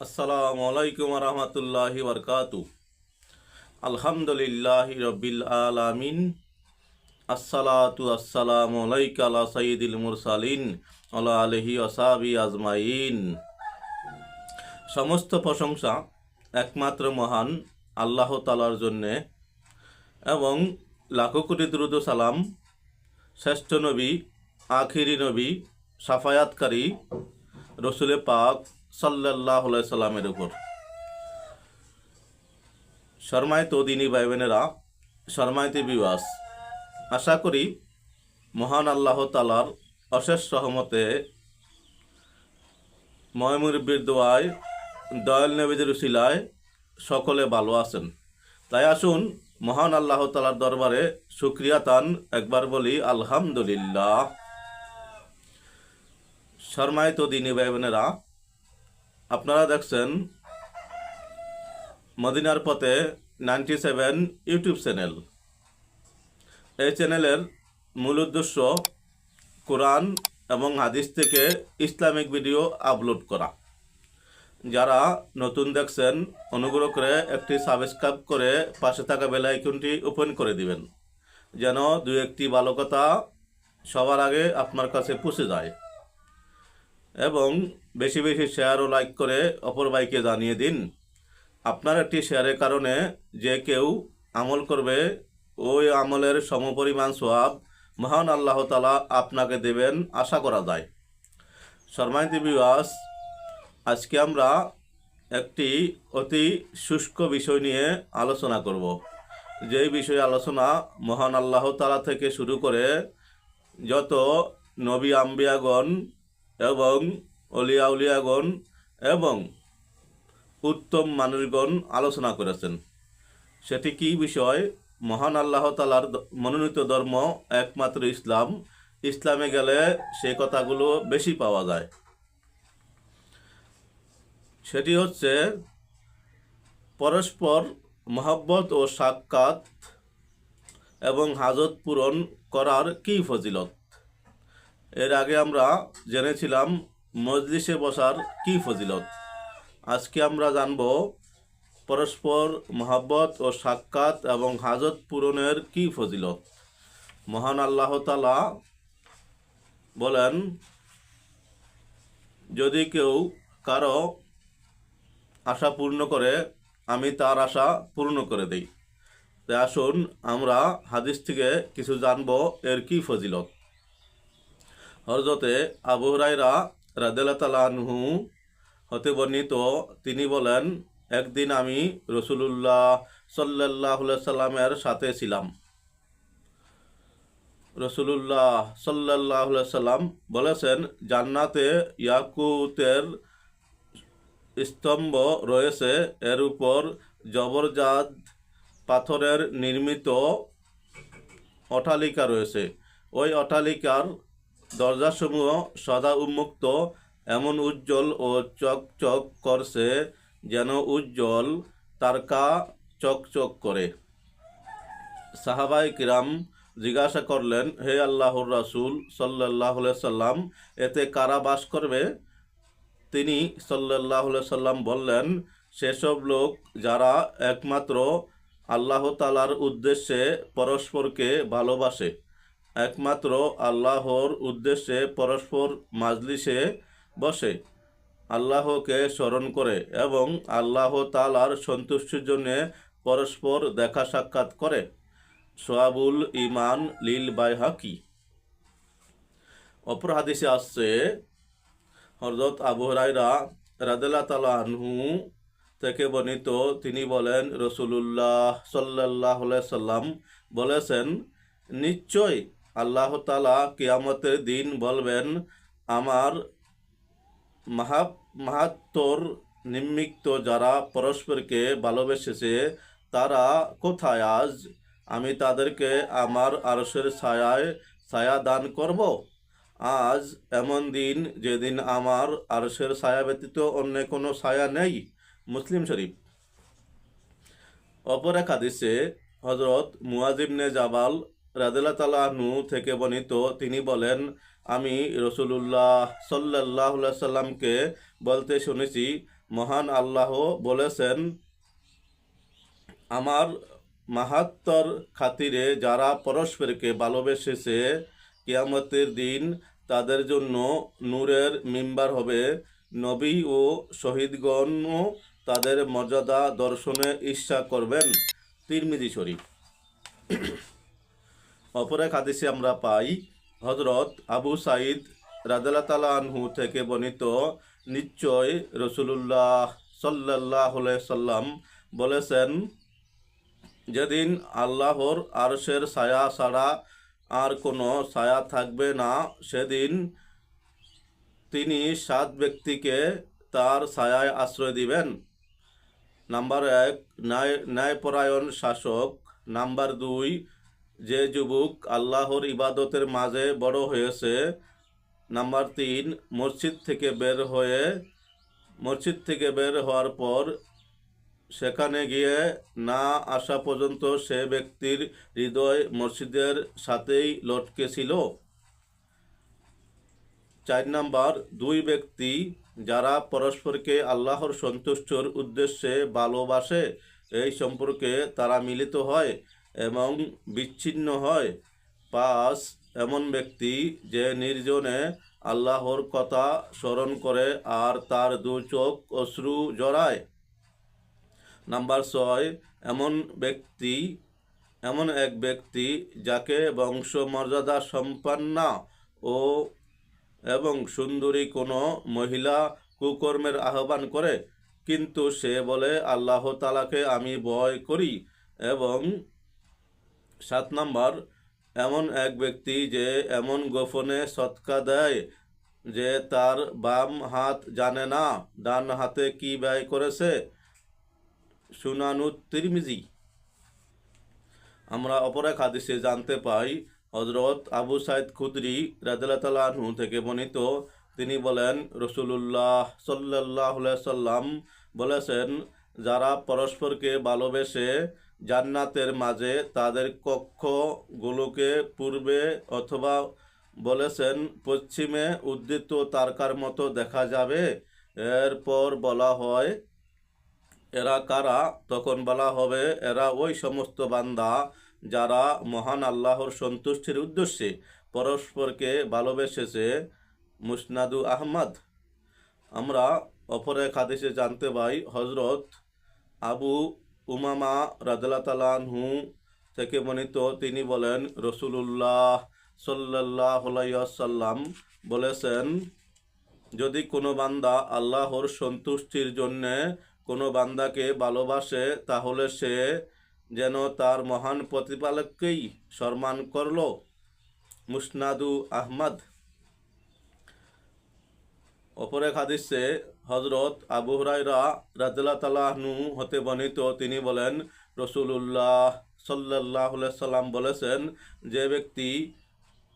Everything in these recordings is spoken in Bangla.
আসসালামু আলাইকুম রহমতুল্লাহি বরকাতু আলহামদুলিল্লাহ রবিল আলামিন। আসসালাতু আসসালামু আলাইকা আলা সাইয়্যিদিল মুরসালিন আলা আলহি আসাবি আজমাইন। সমস্ত প্রশংসা একমাত্র মহান আল্লাহ তালার জন্যে এবং লাখো কোটি দ্রুত সালাম, শ্রেষ্ঠ নবী, আখিরি নবী, সাফায়াতকারী রসুলে পাক সাল্লাহ সাল্লামের উপর। শর্মায় দিনী ভাই বোনেরা শর্মায়তে বিবাস আশা করি মহান আল্লাহ তালার অশেষ সহমতে ময়মুরব্বির দোয়ায়, দয়াল নবীদের উশিলায় সকলে ভালো আছেন। তাই আসুন মহান আল্লাহ তালার দরবারে শুক্রিয়া তান একবার বলি আলহামদুলিল্লাহ। শর্মায়িত দিনী ভাই বোনেরা আপনারা দেখছেন মদিনার পথে নাইনটি সেভেন ইউটিউব চ্যানেল। এই চ্যানেলের মূল উদ্দেশ্য কোরআন এবং হাদিস থেকে ইসলামিক ভিডিও আপলোড করা। যারা নতুন দেখছেন, অনুগ্রহ করে একটি সাবস্ক্রাইব করে পাশে থাকা বেল আইকনটি ওপেন করে দিবেন, যেন দু একটি ভালো কথা সবার আগে আপনার কাছে পৌঁছে যায়। এবং বেশি বেশি শেয়ার ও লাইক করে অপর ভাইকে জানিয়ে দিন। আপনার একটি শেয়ারের কারণে যে কেউ আমল করবে, ওই আমলের সমপরিমাণ সোয়াব মহান আল্লাহ তালা আপনাকে দেবেন আশা করা যায়। শর্মাইতি বিবাস আজকে আমরা একটি অতি শুষ্ক বিষয় নিয়ে আলোচনা করব। যেই বিষয়ে আলোচনা মহান আল্লাহ তালা থেকে শুরু করে যত নবী আম্বিয়াগণ এবং অলিয়া উলিয়াগণ এবং উত্তম মানুষগণ আলোচনা করেছেন। সেটি কি বিষয়? মহান আল্লাহ তালার মনোনীত ধর্ম একমাত্র ইসলাম। ইসলামে গেলে সেই কথাগুলো বেশি পাওয়া যায়। সেটি হচ্ছে, পরস্পর মহব্বত ও সাক্ষাৎ এবং হাজত পূরণ করার কী ফজিলত? এর আগে আমরা জেনেছিলাম মজলিসে বসার কী ফজিলত। আজকে আমরা জানব পরস্পর মহাব্বত ও সাক্ষাৎ এবং হাজত পূরণের কী ফজিলত। মহান আল্লাহ তালা বলেন, যদি কেউ কারও আশা পূর্ণ করে, আমি তার আশা পূর্ণ করে দেই। তাই আসুন আমরা হাদিস থেকে কিছু জানব এর কি ফজিলত। হরজতে আবু রাদেলা তালানহু হতে বর্ণিত, তিনি বলেন, একদিন আমি রসুলুল্লাহ সাল্লাহ সাল্লামের সাথে ছিলাম। রসুলুল্লাহ সাল্লাহ সাল্লাম বলেছেন, জান্নাতে ইয়াকুতের স্তম্ভ রয়েছে, এর উপর জবরজাদ পাথরের নির্মিত অট্টালিকা রয়েছে। ওই অট্টালিকার দরজাসমূহ সদা উন্মুক্ত, এমন উজ্জ্বল ও চকচক করছে যেন উজ্জ্বল তারকা চকচক করে। সাহাবাই কিরাম জিজ্ঞাসা করলেন, হে আল্লাহর রাসূল সাল্লাহ সাল্লাম, এতে কারা বাস করবে? তিনি সাল্লাহ সাল্লাম বললেন, সেসব লোক যারা একমাত্র আল্লাহ তালার উদ্দেশ্যে পরস্পরকে ভালোবাসে একমাত্র আল্লাহর উদ্দেশ্যে পরস্পর মাজলিসে বসে, আল্লাহকে স্মরণ করে এবং আল্লাহ তালার সন্তুষ্টির জন্য পরস্পর দেখা সাক্ষাৎ করে। সোয়াবুল ইমান লীল বাইহাকি। অপর হাদিসে আসছে হরদত আবু রায়রা রাদেলা তালাহু থেকে বর্ণিত, তিনি বলেন, রসুলুল্লাহ সাল্লাহ সাল্লাম বলেছেন, নিশ্চয় আল্লাহ তালা কিয়ামতের দিন বলবেন, আমার মাহা মাহাত্মর নিমিত্ত যারা পরস্পরকে ভালোবেসেছে, তারা কোথায় আজ? আমি তাদেরকে আমার আরশের ছায়ায় ছায়া দান করব? আজ এমন দিন যেদিন আমার আরশের ছায়া ব্যতীত অন্য কোনো ছায়া নেই। মুসলিম শরীফ। অপর এক হজরত মুয়াজিবনে জাবাল রাদিল্লা তালাহনু থেকে বর্ণিত, তিনি বলেন, আমি রসুলুল্লাহ সাল্লাহ সাল্লামকে বলতে শুনেছি, মহান আল্লাহ বলেছেন, আমার মাহাত্মর খাতিরে যারা পরস্পরকে ভালোবেসেছে, কিয়ামতের দিন তাদের জন্য নূরের মিম্বার হবে। নবী ও শহীদগণও তাদের মর্যাদা দর্শনে ইচ্ছা করবেন। তিরমিজি শরীফ। অপর এক হাদিসে আমরা পাই হজরত আবু সাইদ রাজাল্লাহ তালা আনহু থেকে বর্ণিত নিশ্চয় রসুলুল্লাহ সাল্লাহ সাল্লাম বলেছেন, যেদিন আল্লাহর আরশের ছায়া ছাড়া আর কোনো ছায়া থাকবে না, সেদিন তিনি সাত ব্যক্তিকে তার ছায়ায় আশ্রয় দিবেন। নাম্বার এক, ন্যায়, ন্যায়পরায়ণ শাসক। নাম্বার দুই যে যুবক আল্লাহর ইবাদতের মাঝে বড় হয়েছে, নাম্বার তিন, মসজিদ থেকে বের হয়ে, মসজিদ থেকে বের হওয়ার পর সেখানে গিয়ে না আসা পর্যন্ত সে ব্যক্তির হৃদয় মসজিদের সাথেই লটকে ছিল চার নাম্বার, দুই ব্যক্তি যারা পরস্পরকে আল্লাহর সন্তুষ্টর উদ্দেশ্যে ভালোবাসে, এই সম্পর্কে তারা মিলিত হয়। এবং বিচ্ছিন্ন হয়। পাঁচ, এমন ব্যক্তি যে নির্জনে আল্লাহর কথা স্মরণ করে আর তার দু চোখ অশ্রু জড়ায়। নাম্বার ছয়, এমন ব্যক্তি, এমন এক ব্যক্তি যাকে বংশ মর্যাদা সম্পন্না ও এবং সুন্দরী কোনো মহিলা কুকর্মের আহ্বান করে, কিন্তু সে বলে, আল্লাহ তালাকে আমি ভয় করি এবং সাত নম্বর, এমন এক ব্যক্তি যে এমন গোপনে সৎকা দেয় যে তার বাম হাত জানে না, ডান হাতে কি ব্যয় করেছে। সুনানু তিরমিজি। আমরা অপর এক হাদিসে জানতে পাই হজরত আবু সাইদ খুদরি রাজু থেকে বর্ণিত, তিনি বলেন, রসুলুল্লাহ সাল্লাহ সাল্লাম বলেছেন, যারা পরস্পরকে ভালোবেসে জান্নাতের মাঝে তাদের কক্ষগুলোকে পূর্বে অথবা বলেছেন, পশ্চিমে উদ্দিত তারকার মতো দেখা যাবে। এরপর বলা হয়, এরা কারা? তখন বলা হবে, এরা ওই সমস্ত বান্দা যারা মহান আল্লাহর সন্তুষ্টির উদ্দেশ্যে পরস্পরকে ভালোবেসেছে। মুসনাদু আহমদ। আমরা অপর এক হাদিসে জানতে পাই হজরত আবু উমামা রাদলাতালানহু থেকে বর্ণিত, তিনি বলেন, রসুলুল্লাহ সাল্লাহ সাল্লাম বলেছেন, যদি কোনো বান্দা আল্লাহর সন্তুষ্টির জন্যে কোনো বান্দাকে ভালোবাসে, তাহলে সে যেন তার মহান প্রতিপালককেই সম্মান করল। মুসনাদু আহমদ অপর এক হাদিসে হজরত আবু হুরাইরা রাজা তালাহনু হতে বর্ণিত, তিনি বলেন রসুল্লাহ সাল্লাহ সাল্লাম বলেছেন, যে ব্যক্তি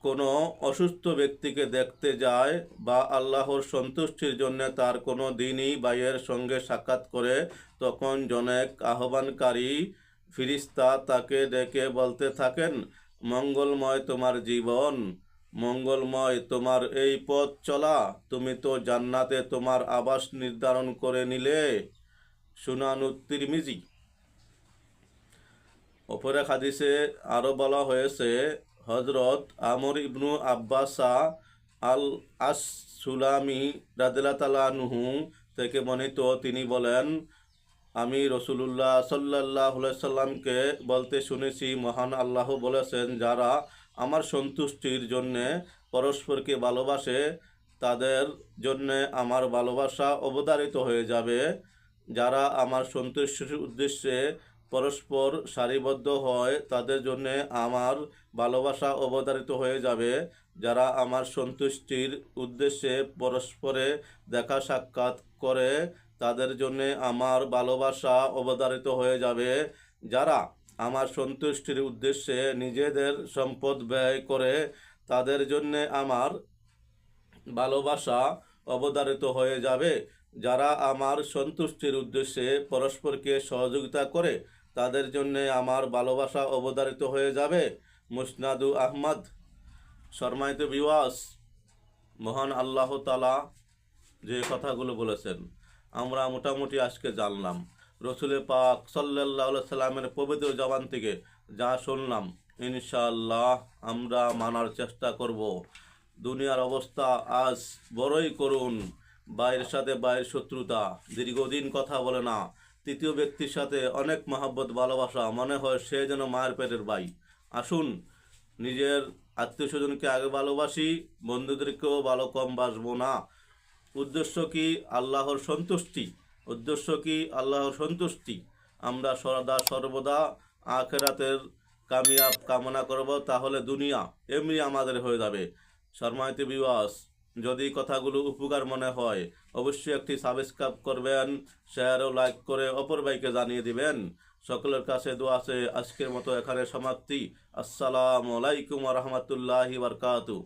কোনো অসুস্থ ব্যক্তিকে দেখতে যায় বা আল্লাহর সন্তুষ্টির জন্য তার কোনো দিনই বাইয়ের সঙ্গে সাক্ষাৎ করে, তখন জনেক আহ্বানকারী ফিরিস্তা তাকে ডেকে বলতে থাকেন, মঙ্গলময় তোমার জীবন। মঙ্গলময় তোমার এই পথ চলা, তুমি তো জান্নাতে তোমার আবাস নির্ধারণ করে নিলে। সুনানু তিরমিজি অপরে হাদিসে আরও বলা হয়েছে হজরত আমর ইবনু আব্বাসা আল আস সুলামি রাদিল্লাহু থেকে বর্ণিত তিনি বলেন, আমি রসুলুল্লাহ সাল্লাহ সাল্লামকে বলতে শুনেছি, মহান আল্লাহ বলেছেন, যারা আমার সন্তুষ্টির জন্যে পরস্পরকে ভালোবাসে, তাদের জন্যে আমার ভালোবাসা অবধারিত হয়ে যাবে। যারা আমার সন্তুষ্টির উদ্দেশ্যে পরস্পর সারিবদ্ধ হয়, তাদের জন্যে আমার ভালোবাসা অবধারিত হয়ে যাবে। যারা আমার সন্তুষ্টির উদ্দেশ্যে পরস্পরে দেখা সাক্ষাৎ করে, তাদের জন্যে আমার ভালোবাসা অবধারিত হয়ে যাবে। যারা আমার সন্তুষ্টির উদ্দেশ্যে নিজেদের সম্পদ ব্যয় করে তাদের জন্যে আমার ভালোবাসা অবধারিত হয়ে যাবে। যারা আমার সন্তুষ্টির উদ্দেশ্যে পরস্পরকে সহযোগিতা করে তাদের জন্যে আমার ভালোবাসা অবধারিত হয়ে যাবে। মুসনাদু আহমদ, শর্মায়িত বিওয়াস, মহান আল্লাহ তালা যে কথাগুলো বলেছেন, আমরা মোটামুটি আজকে জানলাম। রসুলের পাক সাল্লাহ সাল্লামের পবিত্র জবান থেকে যা শুনলাম, ইনশাআল্লাহ আমরা মানার চেষ্টা করব। দুনিয়ার অবস্থা আজ বড়ই করুন বাইরের সাথে বাইরের শত্রুতা, দীর্ঘদিন কথা বলে না। তৃতীয় ব্যক্তির সাথে অনেক মহাব্বত, ভালোবাসা, মনে হয় সে যেন মায়ের পেটের ভাই। আসুন, নিজের আত্মীয় স্বজনকে আগে ভালোবাসি, বন্ধুদেরকেও ভালো কম বাসবো না। উদ্দেশ্য কি? আল্লাহর সন্তুষ্টি। উদ্দেশ্য কি? আল্লাহর সন্তুষ্টি। আমরা সদা সর্বদা আখেরাতের কামিয়াব কামনা করব, তাহলে দুনিয়া এমনি আমাদের হয়ে যাবে। শর্মাইতে বিবাস যদি কথাগুলো উপকার মনে হয়, অবশ্যই একটি সাবস্ক্রাইব করবেন, শেয়ার ও লাইক করে অপর ভাইকে জানিয়ে দিবেন। সকলের কাছে দোয়া আছে। আজকের মতো এখানে সমাপ্তি। আসসালামু আলাইকুম রহমতুল্লাহি বারকাতু